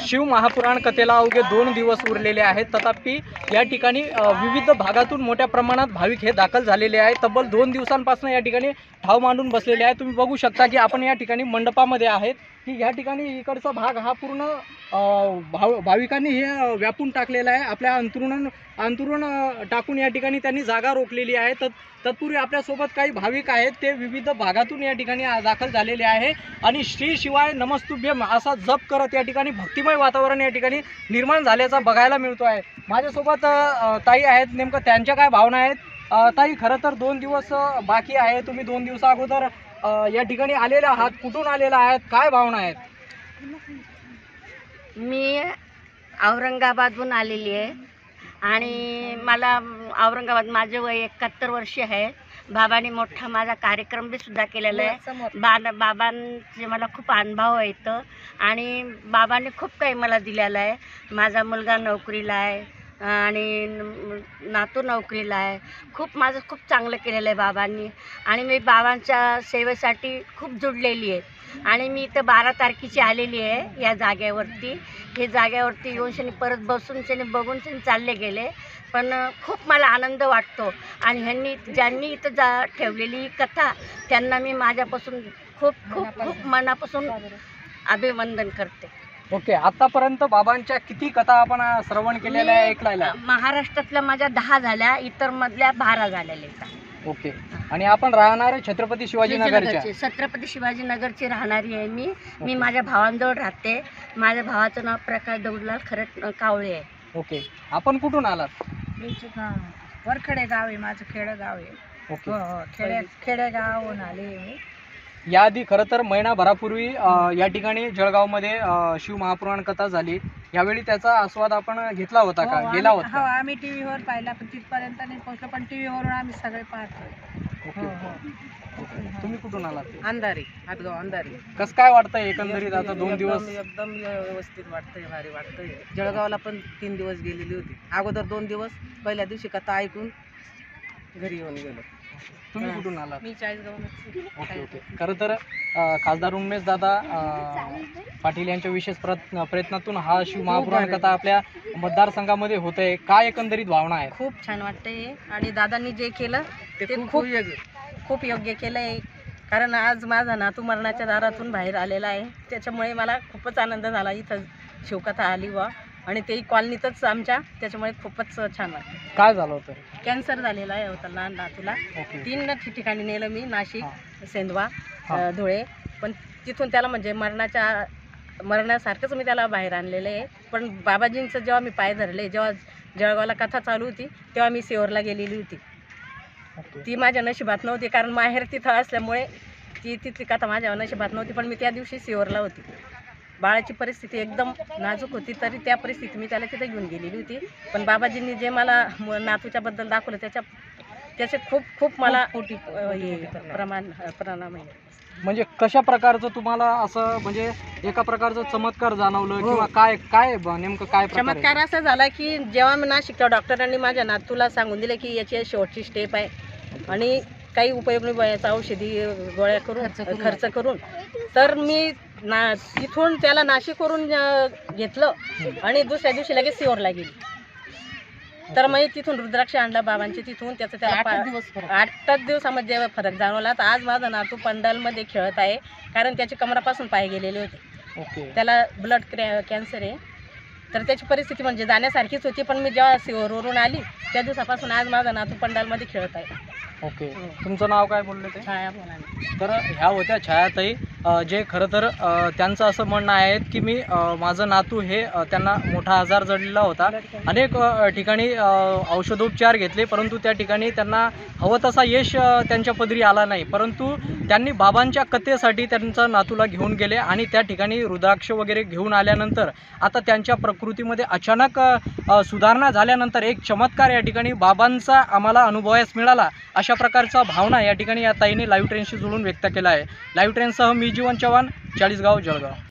शिव महापुराण कथेला अवघे दोन दिवस उरलेले आहेत. तथापि या ठिकाणी विविध भागातून मोठ्या प्रमाणात भाविक हे दाखल झालेले आहेत. तब्बल दोन दिवसांपासून या ठिकाणी ठाव मांडून बसलेले आहे तुम्ही बघू शकता की आपण या ठिकाणी मंडपामध्ये आहेत. की या ठिकाणी इकडचा भाग हा पूर्ण भाव भाविकांनी हे व्यापून टाकलेला आहे. आपल्या अंतरुण अंतरुण टाकून या ठिकाणी त्यांनी जागा रोखलेली आहे. तत् तत्पूर्वी आपल्यासोबत काही भाविक आहेत. ते विविध भागातून या ठिकाणी दाखल झालेले आहे. आणि श्री शिवाय नमस्तुभ्यम असा जप करत या ठिकाणी भक्तिमय वातावरण या ठिकाणी निर्माण झाल्याचा बघायला मिळतो आहे. माझ्यासोबत ताई आहेत. नेमकं त्यांच्या काय भावना आहेत? ताई खरं तर दोन दिवस बाकी आहे. तुम्ही दोन दिवसा अगोदर या ठिकाणी आलेले आहात. कुठून आलेला आहात? काय भावना आहेत? मी औरंगाबादहून आलेली आहे. आणि मला औरंगाबाद माझं वय एकाहत्तर वर्ष आहे. बाबांनी मोठा माझा कार्यक्रम बी सुद्धा केलेला आहे. बा बाबांचे मला खूप अनुभव येतं आणि बाबांनी खूप काही मला दिलेलं आहे. माझा मुलगा नोकरीला आहे आणि नातू नोकरीला आहे. खूप माझं खूप चांगलं केलेलं आहे बाबांनी. आणि मी बाबांच्या सेवेसाठी खूप जुडलेली आहे. आणि मी इथं बारा तारखेची आलेली आहे या जागेवरती. हे जागेवरती येऊन शनी परत बसून शनी बघून शनी चालले गेले. पण खूप मला आनंद वाटतो. आणि ह्यांनी ज्यांनी इथं जा ठेवलेली कथा त्यांना मी माझ्यापासून खूप खूप खूप मनापासून. अभिवंदन करते. ओके आतापर्यंत बाबांच्या किती कथा आपण श्रवण केलेल्या आहे ऐकलेल्या? महाराष्ट्रातल्या माझ्या दहा झाल्या इतर मधल्या बारा झालेल्या आहेत. ओके आणि आपण राहणार छत्रपती शिवाजीनगरची छत्रपती शिवाजीनगरची राहणारी आहे मी. मी. माझ्या भावांजवळ राहते. माझ्या भावाचं नाव प्रकाश दौडलाल खरं कावळे आहे. ओके आपण कुठून आलात? वरखडे गाव आहे माझं खेडेगाव आहे. ओके. हो हो खेडे खेडेगावहून आले मी. याआधी खरं तर महिनाभरापूर्वी अ, या ठिकाणी जळगावमध्ये अ, शिव महापुराण कथा झाली. यावेळी त्याचा आस्वाद आपण घेतला होता हो, का? आम्ही- गेला हो होता आम्ही टी व्हीवर पाहिला पण तिथपर्यंत नाही पोहोचलो पण टी व्हीवरून आम्ही सगळे पाहतो ओके ओके. तुम्ही कुठून आलात? अंधारी हातगाव अंधारी. कसं काय वाटतंय एकंदरीत आता दोन दिवस? एकदम एकदम व्यवस्थित वाटतंय भारी वाटतंय. जळगावला पण तीन दिवस गेलेली होती. अगोदर दोन दिवस पहिल्या दिवशी कथा ऐकून घरी येऊन गेलो. तुम्ही. कुठून आलात? मी ओके ओके. खरं तर अ, खासदार उमेश दादा पाटील यांच्या विशेष प्रयत्न प्रयत्नातून हा शिव महापुराण कथा आपल्या मतदारसंघामध्ये होत. आहे काय एकंदरीत भावना आहेत? खूप छान वाटतंय आणि दादांनी जे केलं ते खूप खूप योग्य. केलं आहे कारण आज माझा नातू मरणाच्या दारातून बाहेर आलेला आहे. त्याच्यामुळे मला खूपच आनंद झाला इथं शिवकथा आली वा आणि तेही कॉलनीतच आमच्या त्याच्यामुळे खूपच छान वाटतं काय झालं होतं? कॅन्सर झालेला आहे होता लहान नातूला. ओके. तीन ठिकाणी नेलं मी नाशिक सेंदवा. अ, धुळे. पण तिथून त्याला म्हणजे मरणाच्या मरण्यासारखंच मी त्याला बाहेर आणलेलं आहे. पण बाबाजींचं जेव्हा मी पाय धरले जेव्हा जळगावला कथा चालू होती तेव्हा मी सिओरला गेलेली होती. ओके. ती माझ्या नशिबात नव्हती कारण माहेर तिथं असल्यामुळे ती तिथली कथा माझ्या नशिबात नव्हती पण मी त्या दिवशी सिओरला होती. बाळाची परिस्थिती एकदम नाजूक होती तरी त्या परिस्थिती मी त्याला तिथे घेऊन गेलेली होती पण बाबाजींनी जे मला नातूच्याबद्दल दाखवलं त्याच्या त्याचे खूप खूप मला कोटी प्रमाण प्रणाम आहे म्हणजे कशा प्रकारचं तुम्हाला असं म्हणजे एका प्रकारचं चमत्कार जाणवलं हो. किंवा काय काय नेमकं काय? चमत्कार असा झाला की जेव्हा मी नाशिकच्या डॉक्टरांनी माझ्या नातूला सांगून दिलं की याची शेवटची स्टेप आहे आणि काही उपयोग नाही याचा औषधी गोळ्या करून खर्च करून तर मी ना तिथून त्याला नाशिकवरून अं, घेतलं आणि दुसऱ्या दिवशी लगेच सिओरला गेली. तर मग तिथून रुद्राक्ष आणला बाबांचे तिथून त्याचं त्याला पा- आठच दिवसामध्ये जेव्हा फरक जाणवला तर आज माझा नातू पंडालमध्ये खेळत आहे कारण त्याची कमरापासून पाय गेलेले होते. त्याला ब्लड कॅन्सर आहे. तर त्याची परिस्थिती म्हणजे जाण्यासारखीच होती पण मी जेव्हा सिओरवरून आली त्या दिवसापासून आज माझा नातू पंडालमध्ये खेळत आहे. ओके. तुमचं नाव काय बोलले ते? छाया तर ह्या होत्या छायाताई. जे खरं तर त्यांचं असं म्हणणं आहे की मी माझं नातू हे त्यांना मोठा आजार जडलेला होता. अनेक ठिकाणी औषधोपचार घेतले परंतु त्या ठिकाणी त्यांना हवं तसा यश त्यांच्या पदरी आला नाही. परंतु त्यांनी बाबांच्या कथेसाठी त्यांचा नातूला घेऊन गेले आणि त्या ठिकाणी रुद्राक्ष वगैरे घेऊन आल्यानंतर आता त्यांच्या प्रकृतीमध्ये अचानक सुधारणा झाल्यानंतर एक चमत्कार या ठिकाणी बाबांचा आम्हाला अनुभवायस मिळाला. अशा प्रकारचा भावना या ठिकाणी या ताईने लाईव्ह ट्रेनशी जुळून व्यक्त केला आहे. लाईव्ह ट्रेनसह मी जीवन चव्हाण चाळीसगाव जळगाव.